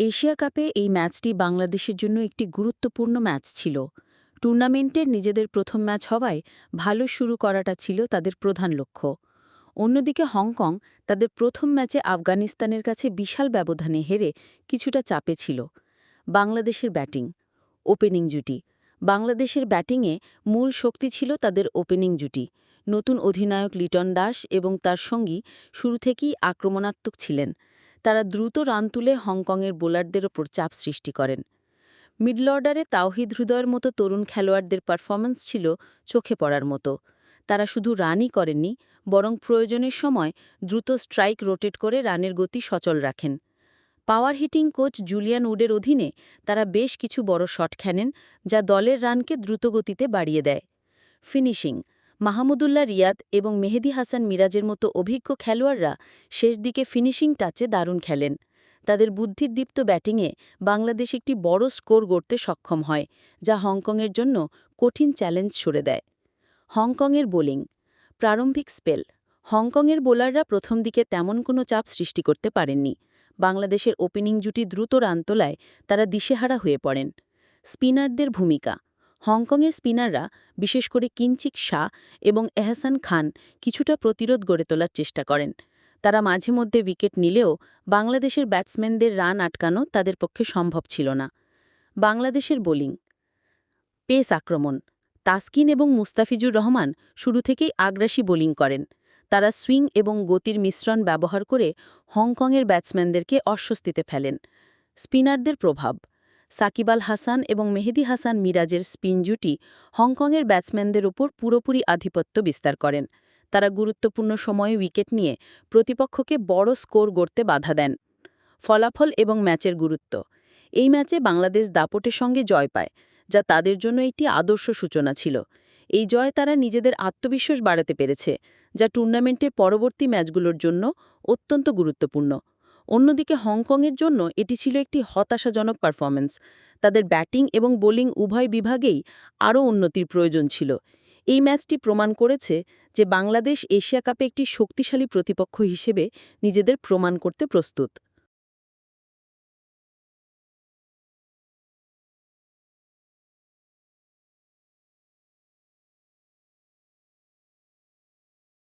Asia কাপে এই ম্যাচটি বাংলাদেশের জন্য একটি গুরুত্বপূর্ণ ম্যাচ ছিল। টুর্নামেন্টের নিজেদের প্রথম ম্যাচ হওয়ায় ভালো শুরু করাটা ছিল তাদের প্রধান লক্ষ্য। অন্যদিকে হংকং তাদের প্রথম ম্যাচে আফগানিস্তানের কাছে বিশাল ব্যবধানে হেরে কিছুটা চাপে ছিল। বাংলাদেশের ব্যাটিং। ওপেনিং জুটি। বাংলাদেশের ব্যাটিংয়ে মূল শক্তি ছিল তাদের ওপেনিং জুটি। নতুন অধিনায়ক লিটন দাস এবং তার সঙ্গী শুরু থেকেই আক্রমণাত্মক ছিলেন। তারা দ্রুত রান তুলে হংকংয়ের বোলারদের ওপর চাপ সৃষ্টি করেন। মিডল অর্ডারে তাওহিদ হৃদয়ের মতো তরুণ খেলোয়াড়দের পারফরম্যান্স ছিল চোখে পড়ার মতো। তারা শুধু রানই করেননি, বরং প্রয়োজনের সময় দ্রুত স্ট্রাইক রোটেট করে রানের গতি সচল রাখেন। পাওয়ার হিটিং কোচ জুলিয়ান উডের অধীনে তারা বেশ কিছু বড় শট খেনেন যা দলের রানকে দ্রুতগতিতে বাড়িয়ে দেয়। ফিনিশিং মাহমুদুল্লাহ রিয়াদ এবং মেহেদি হাসান মিরাজের মতো অভিজ্ঞ খেলোয়াড়রা শেষ দিকে ফিনিশিং টাচে দারুণ খেলেন। তাদের বুদ্ধির দীপ্ত ব্যাটিংয়ে বাংলাদেশ একটি বড় স্কোর গড়তে সক্ষম হয়, যা হংকংয়ের জন্য কঠিন চ্যালেঞ্জ ছুড়ে দেয়। হংকংয়ের বোলিং। প্রারম্ভিক স্পেল। হংকংয়ের বোলাররা প্রথম দিকে তেমন কোনো চাপ সৃষ্টি করতে পারেননি। বাংলাদেশের ওপেনিং জুটি দ্রুত রান তোলায় তারা দিশেহারা হয়ে পড়েন। স্পিনারদের ভূমিকা। হংকংয়ের স্পিনাররা, বিশেষ করে কিঞ্চিক শাহ এবং এহসান খান, কিছুটা প্রতিরোধ গড়ে তোলার চেষ্টা করেন। তারা মাঝে মধ্যে উইকেট নিলেও বাংলাদেশের ব্যাটসম্যানদের রান আটকানো তাদের পক্ষে সম্ভব ছিল না। বাংলাদেশের বোলিং, পেস আক্রমণ, তাসকিন এবং মুস্তাফিজুর রহমান শুরু থেকেই আগ্রাসী বোলিং করেন। তারা সুইং এবং গতির মিশ্রণ ব্যবহার করে হংকংয়ের ব্যাটসম্যানদেরকে অস্বস্তিতে ফেলেন। স্পিনারদের প্রভাব সাকিব আল হাসান এবং মেহেদি হাসান মিরাজের স্পিন জুটি হংকংয়ের ব্যাটসম্যানদের উপর পুরোপুরি আধিপত্য বিস্তার করেন। তারা গুরুত্বপূর্ণ সময়ে উইকেট নিয়ে প্রতিপক্ষকে বড় স্কোর গড়তে বাধা দেন। ফলাফল এবং ম্যাচের গুরুত্ব। এই ম্যাচে বাংলাদেশ দাপটের সঙ্গে জয় পায়, যা তাদের জন্য একটি আদর্শ সূচনা ছিল। এই জয় তারা নিজেদের আত্মবিশ্বাস বাড়াতে পেরেছে, যা টুর্নামেন্টের পরবর্তী ম্যাচগুলোর জন্য অত্যন্ত গুরুত্বপূর্ণ। অন্যদিকে হংকংয়ের জন্য এটি ছিল একটি হতাশাজনক পারফরম্যান্স। তাদের ব্যাটিং এবং বোলিং উভয় বিভাগেই আরও উন্নতির প্রয়োজন ছিল। এই ম্যাচটি প্রমাণ করেছে যে বাংলাদেশ এশিয়া কাপে একটি শক্তিশালী প্রতিপক্ষ হিসেবে নিজেদের প্রমাণ করতে প্রস্তুত।